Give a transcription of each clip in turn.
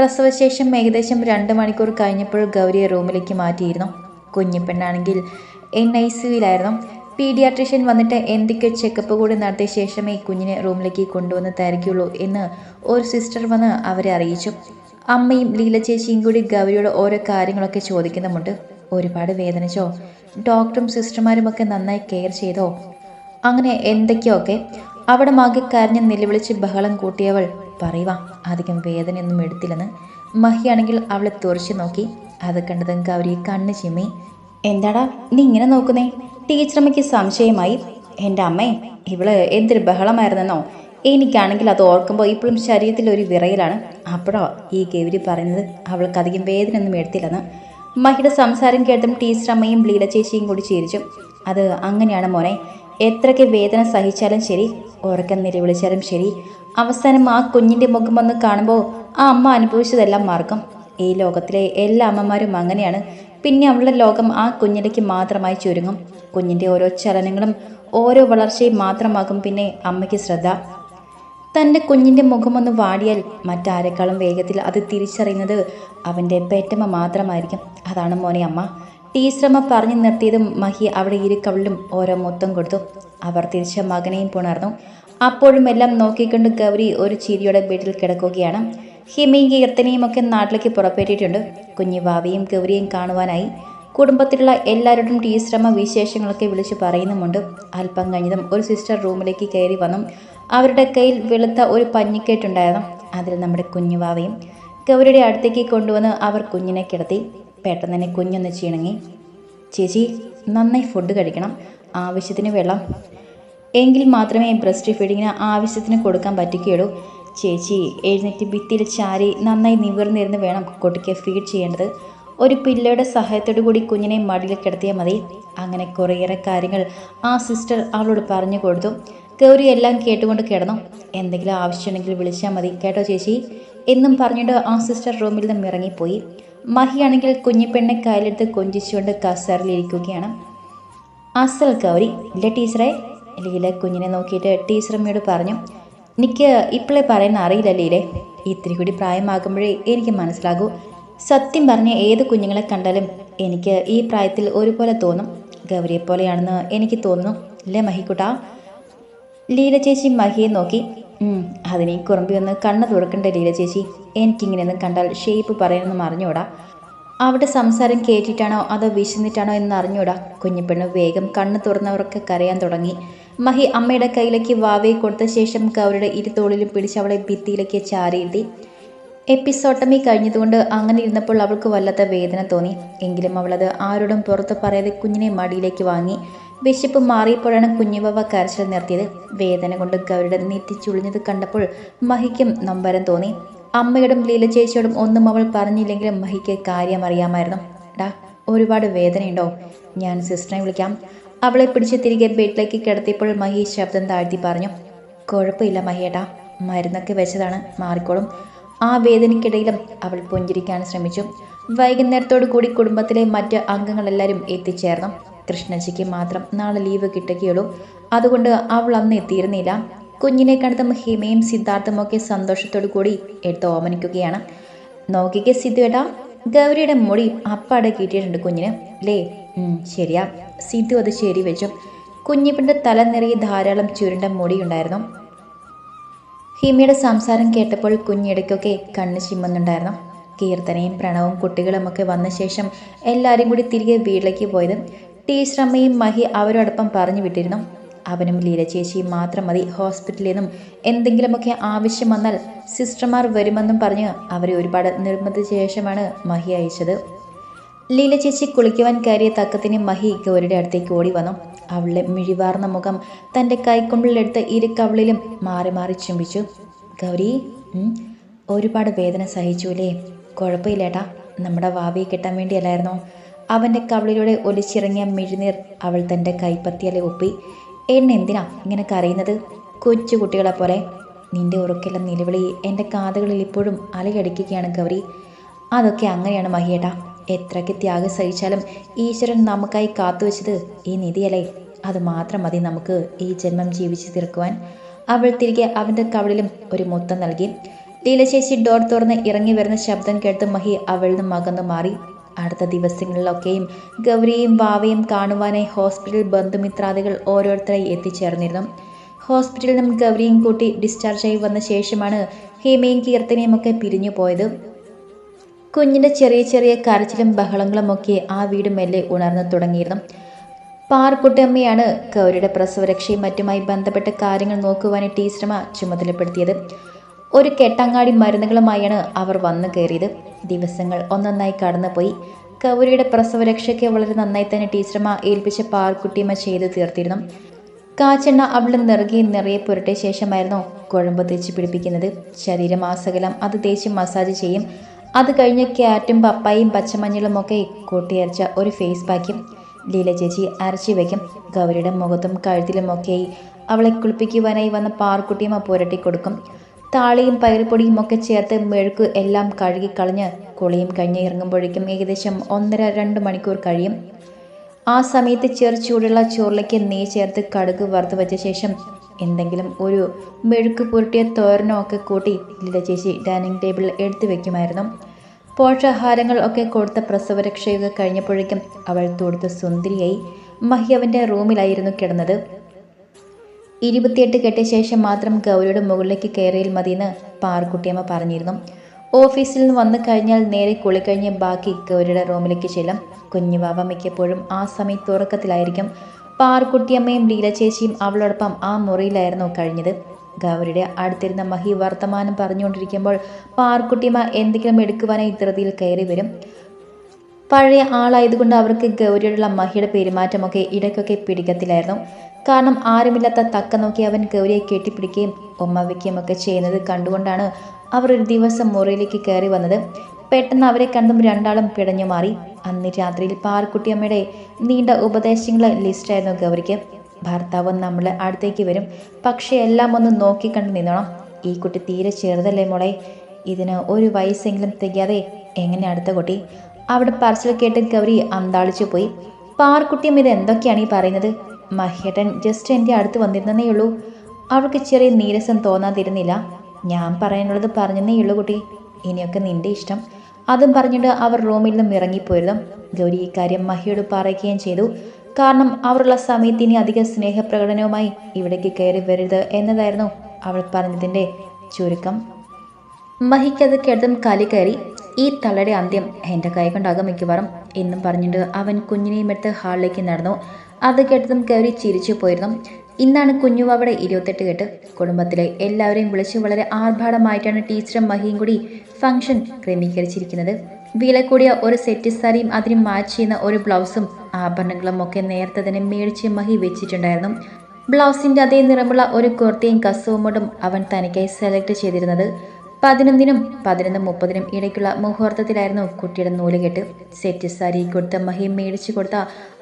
പ്രസവശേഷം ഏകദേശം രണ്ട് മണിക്കൂർ കഴിഞ്ഞപ്പോൾ ഗൗരിയെ റൂമിലേക്ക് മാറ്റിയിരുന്നു. കുഞ്ഞിപ്പെണ്ണാണെങ്കിൽ എൻ ഐ സിയുലായിരുന്നു. പീഡിയാട്രിഷ്യൻ വന്നിട്ട് എന്തൊക്കെ ചെക്കപ്പ് കൂടി നടത്തിയ ശേഷമേ കുഞ്ഞിനെ റൂമിലേക്ക് കൊണ്ടുവന്ന് തരയ്ക്കുള്ളൂ എന്ന് ഒരു സിസ്റ്റർ വന്ന് അവരെ അറിയിച്ചു. അമ്മയും ലീല ചേച്ചിയും കൂടി ഗൗരിയോട് ഓരോ കാര്യങ്ങളൊക്കെ ചോദിക്കുന്നുമുണ്ട്. ഒരുപാട് വേദനിച്ചോ? ഡോക്ടറും സിസ്റ്റർമാരും ഒക്കെ നന്നായി കെയർ ചെയ്തോ? അങ്ങനെ എന്തൊക്കെയൊക്കെ അവിടെ മാകെ നിലവിളിച്ച് ബഹളം കൂട്ടിയവൾ പറയുക അധികം വേദനയൊന്നും എടുത്തില്ലെന്ന് മഹിയാണെങ്കിൽ അവളെ തുറച്ചു നോക്കി. അത് കണ്ടതും ഗൗരി കണ്ണ് ചിമ്മി. എന്താടാ നീ ഇങ്ങനെ നോക്കുന്നേ? ടീച്ചറമ്മയ്ക്ക് സംശയമായി. എന്റെ അമ്മേ ഇവൾ എന്തൊരു ബഹളമായിരുന്നെന്നോ? എനിക്കാണെങ്കിൽ അത് ഓർക്കുമ്പോൾ ഇപ്പോഴും ശരീരത്തിൽ ഒരു വിറയിലാണ്. അപ്പോഴോ ഈ ഗൗരി പറയുന്നത് അവൾക്ക് അധികം വേദനയൊന്നും എടുത്തില്ലെന്ന്. മഹിയുടെ സംസാരം കേട്ടും ടീച്ചറമ്മയും ലീല ചേച്ചിയും കൂടി ചിരിച്ചു. അത് അങ്ങനെയാണ് മോനെ എത്രയ്ക്ക് വേദന സഹിച്ചാലും ശരി ഉറക്കം നിലവിളിച്ചാലും ശരി അവസാനം ആ കുഞ്ഞിന്റെ മുഖം വന്ന് കാണുമ്പോൾ ആ അമ്മ അനുഭവിച്ചതെല്ലാം മാർഗം. ഈ ലോകത്തിലെ എല്ലാ അമ്മമാരും അങ്ങനെയാണ്. പിന്നെ അവളുടെ ലോകം ആ കുഞ്ഞിലേക്ക് മാത്രമായി ചുരുങ്ങും. കുഞ്ഞിന്റെ ഓരോ ചലനങ്ങളും ഓരോ വളർച്ചയും മാത്രമാകും പിന്നെ അമ്മയ്ക്ക് ശ്രദ്ധ. തന്റെ കുഞ്ഞിന്റെ മുഖമൊന്ന് വാടിയാൽ മറ്റാരെക്കാളും വേഗത്തിൽ അത് തിരിച്ചറിയുന്നത് അവന്റെ പെറ്റമ്മ മാത്രമായിരിക്കും. അതാണ് മോനെ അമ്മ. ടീച്ചറമ്മ പറഞ്ഞു നിർത്തിയതും മഹി അവിടെ ഇരുക്കവളിലും ഓരോ മൊത്തം കൊടുത്തു. അവർ തിരിച്ച മകനെയും പുണർന്നു. അപ്പോഴും എല്ലാം നോക്കിക്കൊണ്ട് ഗൗരി ഒരു ചിരിയോടെ വീട്ടിൽ കിടക്കുകയാണ്. ഹിമയും കീർത്തനയും ഒക്കെ നാട്ടിലേക്ക് പുറപ്പെട്ടിട്ടുണ്ട്. കുഞ്ഞു ഭാവിയും ഗൗരിയും കാണുവാനായി കുടുംബത്തിലുള്ള എല്ലാവരോടും ടീച്ചറമ്മ വിശേഷങ്ങളൊക്കെ വിളിച്ചു പറയുന്നുമുണ്ട്. അല്പം കഴിഞ്ഞതും ഒരു സിസ്റ്റർ റൂമിലേക്ക് കയറി വന്നു അവരുടെ കയ്യിൽ വെളുത്ത ഒരു പഞ്ഞിക്കേറ്റുണ്ടായിരുന്നു അതിൽ നമ്മുടെ കുഞ്ഞുവാവയും ഗൗരിയുടെ അടുത്തേക്ക് കൊണ്ടുവന്ന് അവർ കുഞ്ഞിനെ കിടത്തി. പെട്ടെന്ന് തന്നെ കുഞ്ഞൊന്ന് ചീണങ്ങി. ചേച്ചി നന്നായി ഫുഡ് കഴിക്കണം. ആവശ്യത്തിന് വെള്ളം. എങ്കിൽ മാത്രമേ ബ്രസ്റ്റ് ഫീഡിങ്ങിന് ആവശ്യത്തിന് കൊടുക്കാൻ പറ്റുകയുള്ളൂ. ചേച്ചി എഴുന്നേറ്റ് ഭിത്തിയിൽ ചാരി നന്നായി നിവർന്നിരുന്ന് വേണം കുട്ടിക്ക് ഫീഡ് ചെയ്യേണ്ടത്. ഒരു പില്ലയുടെ സഹായത്തോടു കൂടി കുഞ്ഞിനെ മടിയിൽ കിടത്തിയാൽ മതി. അങ്ങനെ കുറേയേറെ കാര്യങ്ങൾ ആ സിസ്റ്റർ അവളോട് പറഞ്ഞു കൊടുത്തു. ഗൗരി എല്ലാം കേട്ടുകൊണ്ട് കിടന്നു. എന്തെങ്കിലും ആവശ്യമുണ്ടെങ്കിൽ വിളിച്ചാൽ മതി. കേട്ടോ ചേച്ചി? എന്നും പറഞ്ഞിട്ട് ആ സിസ്റ്റർ റൂമിൽ നിന്നും ഇറങ്ങിപ്പോയി. മഹിയാണെങ്കിൽ കുഞ്ഞിപ്പെണ്ണെ കയ്യിലെടുത്ത് കൊഞ്ചിച്ചുകൊണ്ട് കസറിലിരിക്കുകയാണ് അസൽ ഗൗരി ഇല്ല ടീച്ചറെ ലീല കുഞ്ഞിനെ നോക്കിയിട്ട് ടീച്ചറമ്മയോട് പറഞ്ഞു എനിക്ക് ഇപ്പോഴേ പറയുന്ന അറിയില്ല ലീലെ. ഇത്തിരി കൂടി പ്രായമാകുമ്പോഴേ എനിക്ക് മനസ്സിലാകൂ. സത്യം പറഞ്ഞ ഏത് കുഞ്ഞുങ്ങളെ കണ്ടാലും എനിക്ക് ഈ പ്രായത്തിൽ ഒരുപോലെ തോന്നും. ഗൗരിയെ പോലെയാണെന്ന് എനിക്ക് തോന്നുന്നു. അല്ലേ മഹിക്കുട്ടാ? ലീല ചേച്ചി മഹിയെ നോക്കി "ഉം, അതിനെ കുറുമ്പി ഒന്ന് കണ്ണ് തുറക്കണ്ട ലീല ചേച്ചി? എനിക്കിങ്ങനെയൊന്നും കണ്ടാൽ ഷേപ്പ് പറയാനൊന്നും അറിഞ്ഞൂടാ അവിടെ സംസാരം കേട്ടിട്ടാണോ അതോ വിശന്നിട്ടാണോ എന്ന് അറിഞ്ഞൂടാ കുഞ്ഞിപ്പെണ്ണ് വേഗം കണ്ണ് തുറന്നവരൊക്കെ കരയാൻ തുടങ്ങി. മഹി അമ്മയുടെ കയ്യിലേക്ക് വാവയെ കൊടുത്ത ശേഷം കൗരയുടെ ഇരുത്തോളിലും പിടിച്ച് അവളെ ഭിത്തിയിലേക്ക് ചാരിയിരുത്തി എപ്പിസോട്ടമി കഴിഞ്ഞതുകൊണ്ട് അങ്ങനെ ഇരുന്നപ്പോൾ അവൾക്ക് വല്ലാത്ത വേദന തോന്നി. എങ്കിലും അവളത് ആരോടും പുറത്ത് പറയാതെ കുഞ്ഞിനെ മടിയിലേക്ക് വാങ്ങി. വിശപ്പ് മാറിയപ്പോഴാണ് കുഞ്ഞുവവ കരച്ചിൽ നിർത്തിയത്. വേദന കൊണ്ട് ഗൗരിയുടെ നെറ്റി ചുളിഞ്ഞത് കണ്ടപ്പോൾ മഹിക്കും നമ്പരം തോന്നി. അമ്മയോടും ലീല ചേച്ചിയോടും ഒന്നും അവൾ പറഞ്ഞില്ലെങ്കിലും മഹിക്ക് കാര്യം അറിയാമായിരുന്നു. ഡാ ഒരുപാട് വേദനയുണ്ടോ? ഞാൻ സിസ്റ്ററിനെ വിളിക്കാം. അവളെ പിടിച്ച് തിരികെ ബെഡിലേക്ക് കിടത്തിയപ്പോൾ മഹി ശബ്ദം താഴ്ത്തി പറഞ്ഞു കുഴപ്പമില്ല മഹിയേട്ടാ മരുന്നൊക്കെ വെച്ചതാണ് മാറിക്കോളും. ആ വേദനയ്ക്കിടയിലും അവൾ പുഞ്ചിരിക്കാൻ ശ്രമിച്ചു. വൈകുന്നേരത്തോടു കൂടി കുടുംബത്തിലെ മറ്റ് അംഗങ്ങളെല്ലാവരും എത്തിച്ചേർന്നു. കൃഷ്ണജിക്ക് മാത്രം നാളെ ലീവ് കിട്ടുകയുള്ളൂ. അതുകൊണ്ട് അവൾ അന്ന് എത്തിയിരുന്നില്ല. കുഞ്ഞിനെ കണ്ടതും ഹിമയും സിദ്ധാർത്ഥും ഒക്കെ സന്തോഷത്തോടു കൂടി എടുത്ത് ഓമനിക്കുകയാണ്. നോക്കിക്കേ സിദ്ധുവേട്ടാ ഗൗരിയുടെ മുടി അപ്പാടെ കിട്ടിയിട്ടുണ്ട് കുഞ്ഞിന്. ലേ ശരിയാ. സിദ്ധു അത് ശരി വെച്ചു. കുഞ്ഞിപ്പിന്റെ തല നിറയെ ധാരാളം ചുരുണ്ട മുടിയുണ്ടായിരുന്നു. ഹിമയുടെ സംസാരം കേട്ടപ്പോൾ കുഞ്ഞിടയ്ക്കൊക്കെ കണ്ണ് ചിമ്മുന്നുണ്ടായിരുന്നു. കീർത്തനയും പ്രണവും കുട്ടികളുമൊക്കെ വന്ന ശേഷം എല്ലാവരും കൂടി തിരികെ വീട്ടിലേക്ക് പോയത് ടീച്ചറമ്മയും മഹി അവരോടൊപ്പം പറഞ്ഞു വിട്ടിരുന്നു. അവനും ലീല ചേച്ചിയും മാത്രം മതി ഹോസ്പിറ്റലിൽ നിന്നും എന്തെങ്കിലുമൊക്കെ ആവശ്യം വന്നാൽ സിസ്റ്റർമാർ വരുമെന്നും പറഞ്ഞ് അവരെ ഒരുപാട് നിർബന്ധിച്ച ശേഷമാണ് മഹി അയച്ചത്. ലീല ചേച്ചി കുളിക്കുവാൻ കയറിയ തക്കത്തിന് മഹി ഗൗരിയുടെ അടുത്തേക്ക് ഓടി വന്നു. അവളുടെ മിഴിവാർന്ന മുഖം തന്റെ കൈക്കുമ്പിളിലെടുത്ത് ഇരു കവിളിലും മാറി മാറി ചുംബിച്ചു. ഗൗരി ഒരുപാട് വേദന സഹിച്ചുല്ലേ കുഴപ്പമില്ലേട്ടാ. നമ്മുടെ വാവിയെ കിട്ടാൻ വേണ്ടിയല്ലായിരുന്നോ? അവന്റെ കവളിലൂടെ ഒലിച്ചിറങ്ങിയ മിഴിനീർ അവൾ തന്റെ കൈപ്പത്തിയാലെ ഒപ്പി. എന്നെ എന്തിനാ ഇങ്ങനെ കരയുന്നത്? കൊച്ചു കുട്ടികളെ പോലെ. നിന്റെ ഉറക്കെല്ലാം നിലവിളി എന്റെ കാതുകളിൽ ഇപ്പോഴും അലയടിക്കുകയാണ് ഗൗരി. അതൊക്കെ അങ്ങനെയാണ് മഹിയേട്ടാ. എത്രയ്ക്ക് ത്യാഗം സഹിച്ചാലും ഈശ്വരൻ നമുക്കായി കാത്തുവെച്ചത് ഈ നിധിയല്ലേ? അത് മാത്രം മതി നമുക്ക് ഈ ജന്മം ജീവിച്ചു തീർക്കുവാൻ. അവൾ തിരികെ അവന്റെ കവളിലും ഒരു മുത്തം നൽകി. ലീലശേഷി ഡോർ തുറന്ന് ഇറങ്ങി വരുന്ന ശബ്ദം കേട്ട് മഹി അവളിൽ നിന്ന് മകന്നു മാറി. അടുത്ത ദിവസങ്ങളിലൊക്കെയും ഗൗരിയും വാവയും കാണുവാനായി ഹോസ്പിറ്റൽ ബന്ധുമിത്രാദികൾ ഓരോരുത്തരായി എത്തിച്ചേർന്നിരുന്നു. ഹോസ്പിറ്റലിൽ ഗൗരിയും കൂട്ടി ഡിസ്ചാർജായി വന്ന ശേഷമാണ് ഹേമയും കീർത്തനയും ഒക്കെ പിരിഞ്ഞു പോയത് കുഞ്ഞിന്റെ ചെറിയ ചെറിയ കരച്ചിലും ബഹളങ്ങളുമൊക്കെ ആ വീട് മെല്ലെ ഉണർന്നു തുടങ്ങിയിരുന്നു. പാർക്കുട്ടമ്മയാണ് ഗൗരിയുടെ പ്രസവരക്ഷയും മറ്റുമായി ബന്ധപ്പെട്ട കാര്യങ്ങൾ നോക്കുവാനായി ടീച്ചർമ ചുമതലപ്പെടുത്തിയത്. ഒരു കെട്ടങ്ങാടി മരുന്നുകളുമായാണ് അവർ വന്നു കയറിയത്. ദിവസങ്ങൾ ഒന്നൊന്നായി കടന്നുപോയി. ഗൗരിയുടെ പ്രസവരക്ഷയ്ക്ക് വളരെ നന്നായി തന്നെ ടീച്ചർമ ഏൽപ്പിച്ച പാർക്കുട്ടിയമ്മ ചെയ്തു തീർത്തിരുന്നു. കാച്ചെണ്ണ അവളുടെ നിറകെ നിറയെ പുരട്ടിയ ശേഷമായിരുന്നു കുഴമ്പ് തേച്ച് പിടിപ്പിക്കുന്നത്. ശരീരമാസകലം അത് തേച്ച് മസാജ് ചെയ്യും. അത് കഴിഞ്ഞ് ക്യാറ്റും പപ്പായും പച്ചമഞ്ഞളും ഒക്കെ കൂട്ടിയരച്ച ഒരു ഫേസ് പാക്കും ലീല ചേച്ചി അരച്ചു വയ്ക്കും ഗൗരിയുടെ മുഖത്തും കഴുത്തിലുമൊക്കെയായി അവളെ കുളിപ്പിക്കുവാനായി വന്ന പാർക്കുട്ടിയമ്മ പുരട്ടി കൊടുക്കും. താളിയും പയറുപൊടിയും ഒക്കെ ചേർത്ത് മെഴുക്ക് എല്ലാം കഴുകി കളഞ്ഞ് കുളിയും കഴിഞ്ഞ് ഇറങ്ങുമ്പോഴേക്കും ഏകദേശം ഒന്നര രണ്ട് മണിക്കൂർ കഴിയും. ആ സമയത്ത് ചെറു ചൂടുള്ള ചോറിലേക്ക് നെയ്യ് ചേർത്ത് കടുക് വറുത്ത് വെച്ച ശേഷം എന്തെങ്കിലും ഒരു മെഴുക്ക് പുരട്ടിയ തോരനോ ഒക്കെ കൂട്ടി ലീല ചേച്ചി ഡൈനിങ് ടേബിളിൽ എടുത്തു വെക്കുമായിരുന്നു. പോഷാഹാരങ്ങൾ ഒക്കെ കൊടുത്ത പ്രസവരക്ഷയൊക്കെ കഴിഞ്ഞപ്പോഴേക്കും അവൾ തൊടുത്ത സുന്ദരിയായി മഹ്യവന്റെ റൂമിലായിരുന്നു കിടന്നത്. ഇരുപത്തിയെട്ട് കെട്ടിയ ശേഷം മാത്രം ഗൗരിയുടെ മുകളിലേക്ക് കയറിയാൽ മതിയെന്ന് പാർക്കുട്ടിയമ്മ പറഞ്ഞിരുന്നു. ഓഫീസിൽ നിന്ന് വന്നു കഴിഞ്ഞാൽ നേരെ കുളിക്കഴിഞ്ഞ് ബാക്കി ഗൗരിയുടെ റൂമിലേക്ക് ചെല്ലും. കുഞ്ഞുവാവ മിക്കപ്പോഴും ആ സമയത്ത് ഉറക്കത്തിലായിരിക്കും. പാർക്കുട്ടിയമ്മയും ലീല ചേച്ചിയും അവളോടൊപ്പം ആ മുറിയിലായിരുന്നു കഴിഞ്ഞത്. ഗൗരിയുടെ അടുത്തിരുന്ന മഹി വർത്തമാനം പറഞ്ഞുകൊണ്ടിരിക്കുമ്പോൾ പാർക്കുട്ടിയമ്മ എന്തെങ്കിലും എടുക്കുവാനായി ധൃതിയിൽ കയറി വരും. പഴയ ആളായതുകൊണ്ട് അവർക്ക് ഗൗരിയോടുള്ള മഹിയുടെ പെരുമാറ്റമൊക്കെ ഇടയ്ക്കൊക്കെ പിടിക്കത്തിലായിരുന്നു കാരണം ആരുമില്ലാത്ത തക്ക നോക്കി അവൻ ഗൗരിയെ കെട്ടിപ്പിടിക്കുകയും ഉമ്മ വയ്ക്കുകയും ഒക്കെ ചെയ്യുന്നത് കണ്ടുകൊണ്ടാണ് അവർ ഒരു ദിവസം മുറിയിലേക്ക് കയറി വന്നത്. പെട്ടെന്ന് അവരെ കണ്ടും രണ്ടാളും പിടഞ്ഞു മാറി. അന്ന് രാത്രിയിൽ പാർക്കുട്ടിയമ്മയുടെ നീണ്ട ഉപദേശങ്ങളെ ലിസ്റ്റായിരുന്നു ഗൗരിക്ക്. ഭർത്താവ് നമ്മളെ അടുത്തേക്ക് വരും. പക്ഷേ എല്ലാം ഒന്ന് നോക്കിക്കണ്ട് നിന്നോണം. ഈ കുട്ടി തീരെ ചെറുതല്ലേ മോളെ? ഇതിന് ഒരു വയസ്സെങ്കിലും തികയാതെ എങ്ങനെ അടുത്ത കുട്ടി? അവിടെ പറച്ചിൽ കേട്ട് ഗൗരി അന്താളിച്ചു പോയി. പാർക്കുട്ടിയും ഇത് എന്തൊക്കെയാണ് ഈ പറയുന്നത്? മഹേട്ടൻ ജസ്റ്റ് എന്റെ അടുത്ത് വന്നിരുന്നേ ഉള്ളൂ. അവൾക്ക് ചെറിയ നീരസം തോന്നാതിരുന്നില്ല. ഞാൻ പറയാനുള്ളത് പറഞ്ഞതേ ഉള്ളൂ കുട്ടി. ഇനിയൊക്കെ നിന്റെ ഇഷ്ടം. അതും പറഞ്ഞിട്ട് അവർ റൂമിൽ നിന്നും ഇറങ്ങിപ്പോയിരുന്നു ഗൗരി ഇക്കാര്യം കാര്യം മഹിയോട് പറയുകയും ചെയ്തു. കാരണം അവരുള്ള സമയത്ത് ഇനി അധിക സ്നേഹപ്രകടനവുമായി ഇവിടേക്ക് കയറി വരരുത് എന്നതായിരുന്നു അവൾ പറഞ്ഞതിന്റെ ചുരുക്കം. മഹിക്കത് കേട്ടതും കലി കയറി ഈ തള്ളയുടെ അന്ത്യം എന്റെ കൈ കൊണ്ടാകും മിക്കവാറും എന്നും പറഞ്ഞിട്ട് അവൻ കുഞ്ഞിനെയും എടുത്ത് ഹാളിലേക്ക് നടന്നു. അത് കേട്ടതും കയറി ചിരിച്ചു പോയിരുന്നു. ഇന്നാണ് കുഞ്ഞുവാവയുടെ ഇരുപത്തെട്ട് കെട്ട്. കുടുംബത്തിലെ എല്ലാവരെയും വിളിച്ച് വളരെ ആർഭാടമായിട്ടാണ് ടീച്ചറും മഹിയും കൂടി ഫംഗ്ഷൻ ക്രമീകരിച്ചിരിക്കുന്നത്. വില കൂടിയ ഒരു സെറ്റ് സാരിയും അതിന് മാച്ച് ചെയ്യുന്ന ഒരു ബ്ലൗസും ആഭരണങ്ങളും ഒക്കെ നേരത്തെ തന്നെ മേടിച്ച് മഹി വെച്ചിട്ടുണ്ടായിരുന്നു. ബ്ലൗസിന്റെ അതേ നിറമുള്ള ഒരു കുർത്തിയും കസവുമോടും അവൻ തനിക്കായി സെലക്ട് ചെയ്തിരുന്നത്. പതിനൊന്നിനും പതിനൊന്ന് മുപ്പതിനും ഇടയ്ക്കുള്ള മുഹൂർത്തത്തിലായിരുന്നു കുട്ടിയുടെ നൂലുകെട്ട്. സെറ്റ് സാരി കൊടുത്ത മഹി മേടിച്ചു കൊടുത്ത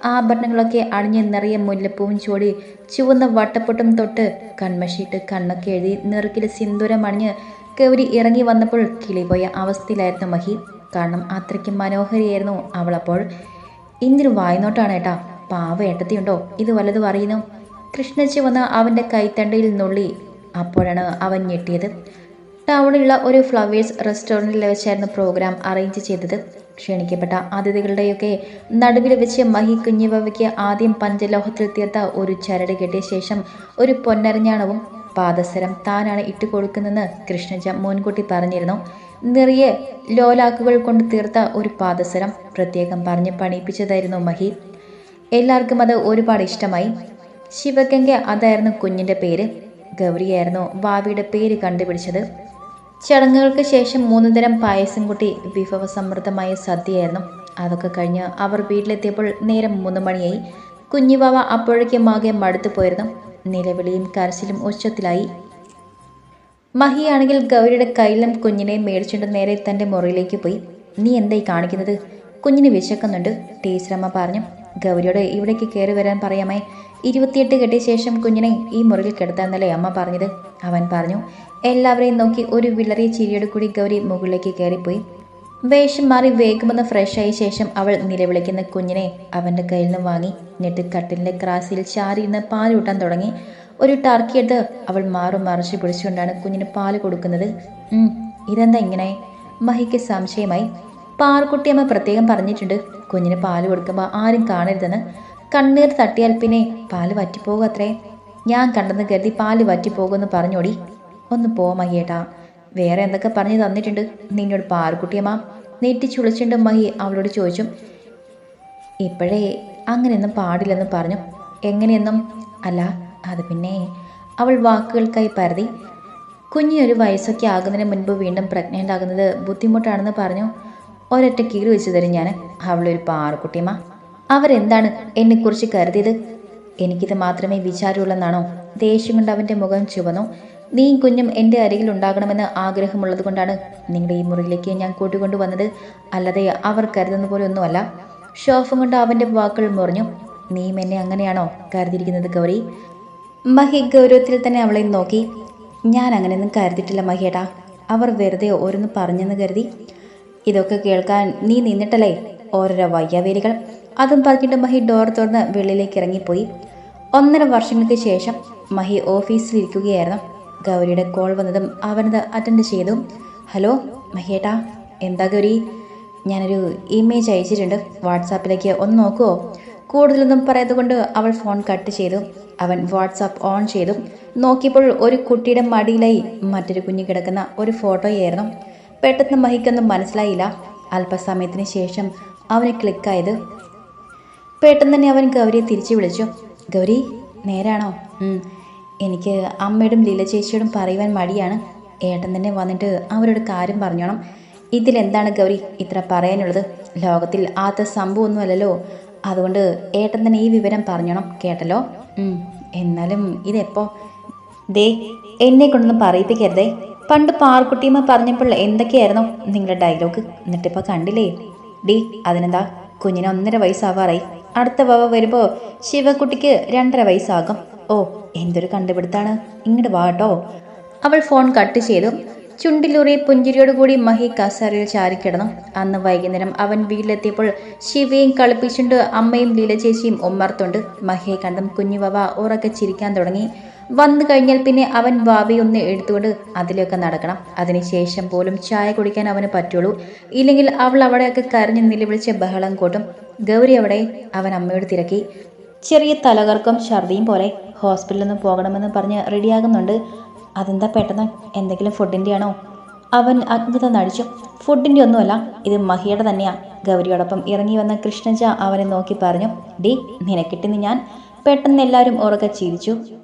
ആഭരണങ്ങളൊക്കെ അണിഞ്ഞ് നിറയെ മുല്ലപ്പൂവും ചോടി ചുവന്ന വട്ടപ്പൊട്ടും തൊട്ട് കൺമഷിയിട്ട് കണ്ണൊക്കെ എഴുതി നിറക്കിൽ സിന്ദൂരം അണിഞ്ഞ് കൗരി ഇറങ്ങി വന്നപ്പോൾ കിളിപോയ അവസ്ഥയിലായിരുന്നു മഹി. കാരണം അത്രയ്ക്ക് മനോഹരിയായിരുന്നു അവളപ്പോൾ ഇന്ദിരു വായ്നോട്ടാണ് ഏട്ടാ. പാവ ഏട്ടത്തിയുണ്ടോ? ഇത് വല്ലതും അറിയുന്നു. കൃഷ്ണച്ചി വന്ന് അവന്റെ കൈത്തണ്ടയിൽ നുള്ളി. അപ്പോഴാണ് അവൻ ഞെട്ടിയത്. ടൗണിലുള്ള ഒരു ഫ്ലവേഴ്സ് റെസ്റ്റോറന്റിൽ വെച്ചായിരുന്നു പ്രോഗ്രാം അറേഞ്ച് ചെയ്തത്. ക്ഷണിക്കപ്പെട്ട അതിഥികളുടെയൊക്കെ നടുവിൽ വെച്ച് മഹി കുഞ്ഞുവവയ്ക്ക് ആദ്യം പഞ്ചലോഹത്തിൽ തീർത്ത ഒരു ചരട് കെട്ടിയ ശേഷം ഒരു പൊന്നരഞ്ഞാണവും പാദസരം താനാണ് ഇട്ടുകൊടുക്കുന്നതെന്ന് കൃഷ്ണജ മുൻകൂട്ടി പറഞ്ഞിരുന്നു. നിറയെ ലോലാക്കുകൾ കൊണ്ട് തീർത്ത ഒരു പാദസരം പ്രത്യേകം പറഞ്ഞ് പണിയിപ്പിച്ചതായിരുന്നു മഹി. എല്ലാവർക്കും അത് ഒരുപാട് ഇഷ്ടമായി. ശിവഗംഗ അതായിരുന്നു കുഞ്ഞിന്റെ പേര്. ഗൗരിയായിരുന്നു വാവിയുടെ പേര് കണ്ടുപിടിച്ചത്. ചടങ്ങുകൾക്ക് ശേഷം മൂന്ന് തരം പായസം കൂട്ടി വിഭവസമൃദ്ധമായ സദ്യയായിരുന്നു. അതൊക്കെ കഴിഞ്ഞ് അവർ വീട്ടിലെത്തിയപ്പോൾ നേരം മൂന്ന് മണിയായി. കുഞ്ഞിവാവ അപ്പോഴേക്കും ആകെ മടുത്തു പോയിരുന്നു. നിലവിളിയും കരച്ചിലും ഉച്ചത്തിലായി. മഹിയാണെങ്കിൽ ഗൗരിയുടെ കയ്യിലും കുഞ്ഞിനെ മേടിച്ചുകൊണ്ട് നേരെ തന്റെ മുറിയിലേക്ക് പോയി. നീ എന്തായി കാണിക്കുന്നത്? കുഞ്ഞിന് വിശക്കുന്നുണ്ട് ടീച്ചറമ്മ പറഞ്ഞു. ഗൗരിയോട് ഇവിടേക്ക് കയറി വരാൻ പറയാമേ. ഇരുപത്തിയെട്ട് കെട്ടിയ ശേഷം കുഞ്ഞിനെ ഈ മുറിയിൽ കിടത്താന്നല്ലേ അമ്മ പറഞ്ഞത്. അവൻ പറഞ്ഞു എല്ലാവരെയും നോക്കി ഒരു വിളറിയ ചിരിയോട് കൂടി ഗൗരി മുകളിലേക്ക് കയറിപ്പോയി വേഷം മാറി വേഗമെന്ന് ഫ്രഷായ ശേഷം അവൾ നിലവിളിക്കുന്ന കുഞ്ഞിനെ അവന്റെ കയ്യിൽ നിന്ന് വാങ്ങി. എന്നിട്ട് കട്ടിലിന്റെ ക്രാസിൽ ചാരിയിരുന്ന് പാലൂട്ടാൻ തുടങ്ങി. ഒരു ടർക്കി എടുത്ത് അവൾ മാറും മറിച്ച് പിടിച്ചുകൊണ്ടാണ് കുഞ്ഞിന് പാൽ കൊടുക്കുന്നത്. ഇതെന്താ ഇങ്ങനെ? മഹിക്ക് സംശയമായി. പാർക്കുട്ടിയമ്മ പ്രത്യേകം പറഞ്ഞിട്ടുണ്ട്. കുഞ്ഞിന് പാൽ കൊടുക്കുമ്പോൾ ആരും കാണരുതെന്ന്. കണ്ണീർ തട്ടിയാൽ പിന്നെ പാൽ വറ്റിപ്പോകും അത്രേ. ഞാൻ കണ്ടെന്ന് കരുതി പാൽ വറ്റിപ്പോകുമെന്ന് പറഞ്ഞോടി. ഒന്ന് പോ മഹിയേട്ടാ വേറെ എന്തൊക്കെ പറഞ്ഞു തന്നിട്ടുണ്ട്? നിന്നോട് പാറക്കുട്ടിയമ്മ നെറ്റിച്ചുളിച്ചുണ്ട് മഹി അവളോട് ചോദിച്ചു. ഇപ്പോഴേ അങ്ങനെയൊന്നും പാടില്ലെന്ന് പറഞ്ഞു. എങ്ങനെയൊന്നും? അല്ല അത് പിന്നെ അവൾ വാക്കുകൾക്കായി പരതി. കുഞ്ഞിനൊരു വയസ്സൊക്കെ ആകുന്നതിന് മുൻപ് വീണ്ടും പ്രഗ്നന്റ് ആകുന്നത് ബുദ്ധിമുട്ടാണെന്ന് പറഞ്ഞു. ഒരൊറ്റ കീറി വെച്ച് തരും ഞാൻ. അവളൊരു പാറക്കുട്ടിയമ്മ അവരെന്താണ് എന്നെക്കുറിച്ച് കരുതിയത്? എനിക്കിത് മാത്രമേ വിചാരമുള്ളെന്നാണോ? ദേഷ്യം കൊണ്ട് അവന്റെ മുഖം ചുവന്നു. നീ കുഞ്ഞും എന്റെ അരികിൽ ഉണ്ടാകണമെന്ന് ആഗ്രഹമുള്ളത് കൊണ്ടാണ് നിങ്ങളുടെ ഈ മുറിയിലേക്ക് ഞാൻ കൂട്ടിക്കൊണ്ടുവന്നത്. അല്ലാതെ അവർ കരുതുന്ന പോലെ ഒന്നുമല്ല. ഷോഫും കൊണ്ട് അവന്റെ വാക്കുകൾ മുറിഞ്ഞു. നീയും എന്നെ അങ്ങനെയാണോ കരുതിയിരിക്കുന്നത് ഗൗരി? മഹി ഗൗരവത്തിൽ തന്നെ അവളെ നോക്കി. ഞാൻ അങ്ങനെയൊന്നും കരുതിയിട്ടില്ല മഹിയേട്ടാ. അവർ വെറുതെ ഓരോന്ന് പറഞ്ഞെന്ന് കരുതി. ഇതൊക്കെ കേൾക്കാൻ നീ നിന്നിട്ടല്ലേ? ഓരോരോ വയ്യാവേലികൾ. അതും പറഞ്ഞിട്ട് മഹി ഡോർ തുറന്ന് വെളിയിലേക്ക് ഇറങ്ങിപ്പോയി. ഒന്നര വർഷങ്ങൾക്ക് ശേഷം മഹി ഓഫീസിലിരിക്കുകയായിരുന്നു. ഗൗരിയുടെ കോൾ വന്നതും അവനത് അറ്റൻഡ് ചെയ്തു. ഹലോ മഹിയേട്ടാ എന്താ ഗൗരി? ഞാനൊരു ഇമേജ് അയച്ചിട്ടുണ്ട്. വാട്സാപ്പിലേക്ക് ഒന്ന് നോക്കുമോ കൂടുതലൊന്നും പറയാതുകൊണ്ട് അവൾ ഫോൺ കട്ട് ചെയ്തു. അവൻ വാട്സാപ്പ് ഓൺ ചെയ്തു. നോക്കിയപ്പോൾ ഒരു കുട്ടിയുടെ മടിയിലായി മറ്റൊരു കുഞ്ഞ് കിടക്കുന്ന ഒരു ഫോട്ടോയായിരുന്നു പെട്ടെന്ന് മഹിക്കൊന്നും മനസ്സിലായില്ല. അല്പസമയത്തിന് ശേഷം അവന് ക്ലിക്കായത്. പെട്ടെന്ന് തന്നെ അവൻ ഗൗരിയെ തിരിച്ചു വിളിച്ചു. ഗൗരി നേരാണോ? എനിക്ക് അമ്മയോടും ലീല ചേച്ചിയോടും പറയുവാൻ മടിയാണ്. ഏട്ടൻ തന്നെ വന്നിട്ട് അവരോട് കാര്യം പറഞ്ഞോണം. ഇതിലെന്താണ് ഗൗരി ഇത്ര പറയാനുള്ളത്? ലോകത്തിൽ ആദ്യ സംഭവമൊന്നുമല്ലല്ലോ. അതുകൊണ്ട് ഏട്ടൻ തന്നെ ഈ വിവരം പറഞ്ഞോണം കേട്ടല്ലോ? "ഉം. എന്നാലും ഇതെപ്പോ? ദേ എന്നെ കൊണ്ടൊന്നും പറയിപ്പിക്കരുതേ. പണ്ട് പാർക്കുട്ടിയമ്മ പറഞ്ഞപ്പോൾ എന്തൊക്കെയായിരുന്നു നിങ്ങളുടെ ഡയലോഗ് എന്നിട്ടിപ്പോൾ കണ്ടില്ലേ? ഡി അതിനെന്താ? കുഞ്ഞിന് ഒന്നര വയസ്സാവാറായി. അടുത്ത വവ വരുമ്പോൾ ശിവക്കുട്ടിക്ക് രണ്ടര വയസ്സാകും. ഓ എന്തൊരു കണ്ടുപിടുത്താണ്. ഇങ്ങോട്ട് വാട്ടോ അവൾ ഫോൺ കട്ട് ചെയ്തു. ചുണ്ടിലൂറി പുഞ്ചിരിയോടുകൂടി മഹി കസാരയിൽ ചാരിക്കിടന്നു. അന്ന് വൈകുന്നേരം അവൻ വീട്ടിലെത്തിയപ്പോൾ ശിവയും കളിപ്പിച്ചുണ്ട് അമ്മയും ലീല ചേച്ചിയും ഉമ്മർത്തുണ്ട്. മഹിയെ കണ്ടും കുഞ്ഞു വവ ഉറക്കെ ചിരിക്കാൻ തുടങ്ങി. വന്നു കഴിഞ്ഞാൽ പിന്നെ അവൻ വാവിയൊന്ന് എടുത്തുകൊണ്ട് അതിലൊക്കെ നടക്കണം. അതിനുശേഷം പോലും ചായ കുടിക്കാൻ അവന് പറ്റുള്ളൂ. ഇല്ലെങ്കിൽ അവൾ അവിടെയൊക്കെ കരഞ്ഞ് നിലവിളിച്ച് ബഹളം കൂട്ടും. ഗൗരി അവിടെ അവൻ അമ്മയോട് തിരക്കി. ചെറിയ തലകർക്കും ഛർദിയും പോലെ ഹോസ്പിറ്റലിൽ പോകണമെന്ന് പറഞ്ഞ് റെഡിയാകുന്നുണ്ട്. അതെന്താ പെട്ടെന്ന്? എന്തെങ്കിലും ഫുഡിന്റെ ആണോ അവൻ അഗ്നിത നടിച്ചു. ഫുഡിന്റെ ഒന്നുമല്ല ഇത് മഹിയുടെ തന്നെയാണ് ഗൗരിയോടൊപ്പം ഇറങ്ങി വന്ന കൃഷ്ണജ അവനെ നോക്കി പറഞ്ഞു ഡി നിനക്കിട്ടിന്ന് ഞാൻ. പെട്ടെന്ന് എല്ലാവരും ഉറക്കെ ചിരിച്ചു.